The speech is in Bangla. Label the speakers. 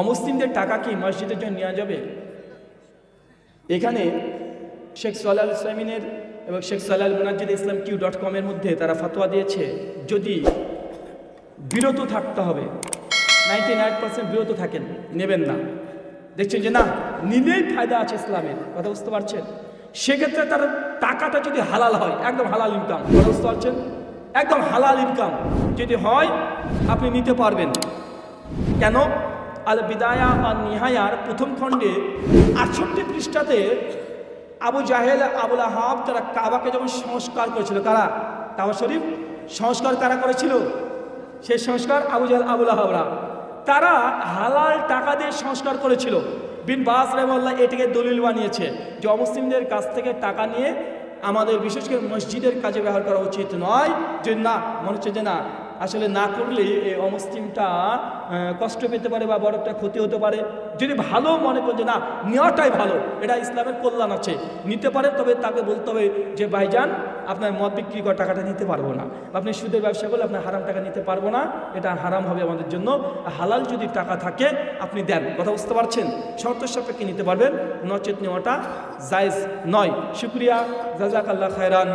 Speaker 1: অমুসলিমদের টাকা কি মসজিদের জন্য নেওয়া যাবে? এখানে শেখ সাল্লাহ ইসলামিনের এবং শেখ সাল্লাহ মুনাজিদ ইসলাম কিউ ডট কমের মধ্যে তারা ফতোয়া দিয়েছে, যদি বিরত থাকতে হবে, নাইনটি নাইন পার্সেন্ট বিরত থাকেন, নেবেন না। দেখছেন যে না নিলেই ফায়দা আছে ইসলামের, কথা বুঝতে পারছেন? সেক্ষেত্রে তার টাকাটা যদি হালাল হয়, একদম হালাল ইনকাম কথা বুঝতে পারছেন? একদম হালাল ইনকাম যদি হয়, আপনি নিতে পারবেন। কেন? আল বিদায়া আর নিহায়ার প্রথম খণ্ডে আটষট্টি পৃষ্ঠাতে আবু জাহেল, আবুল আহাব তারা কাবাকে যখন সংস্কার করেছিল, কারা? কাবা শরীফ? সংস্কার কারা করেছিল? সেই সংস্কার আবু জাহেল, আবুল আহাবরা। তারা হালাল টাকা দিয়ে সংস্কার করেছিল। বিন বাস রেমল্লা এটিকে দলিল বানিয়েছে যে অমুসলিমদের কাছ থেকে টাকা নিয়ে আমাদের, বিশেষ করে মসজিদের কাজে ব্যবহার করা উচিত নয়। যে না, মনে হচ্ছে যে না আসলে না করলে এই অমুসলিমটা কষ্ট পেতে পারে বা বড় একটা ক্ষতি হতে পারে। যদি ভালো মনে করেন যে না, নেওয়াটাই ভালো, এটা ইসলামের কল্যাণ আছে। নিতে পারে, তবে তাকে বলতে হবে যে ভাইজান আপনার মদ বিক্রি করা টাকাটা নিতে পারব না। আপনি সুদের ব্যবসা করলে আপনার হারাম টাকা নিতে পারব না। এটা হারাম হবে আমাদের জন্য। হালাল যদি টাকা থাকে, আপনি দেন। কথা বুঝতে পারছেন? শর্ত সাপেক্ষে নিতে পারবেন। নচেত নেওয়াটা জায়েজ নয়। শুক্রিয়া। জাজাক আল্লাহ খায়রান।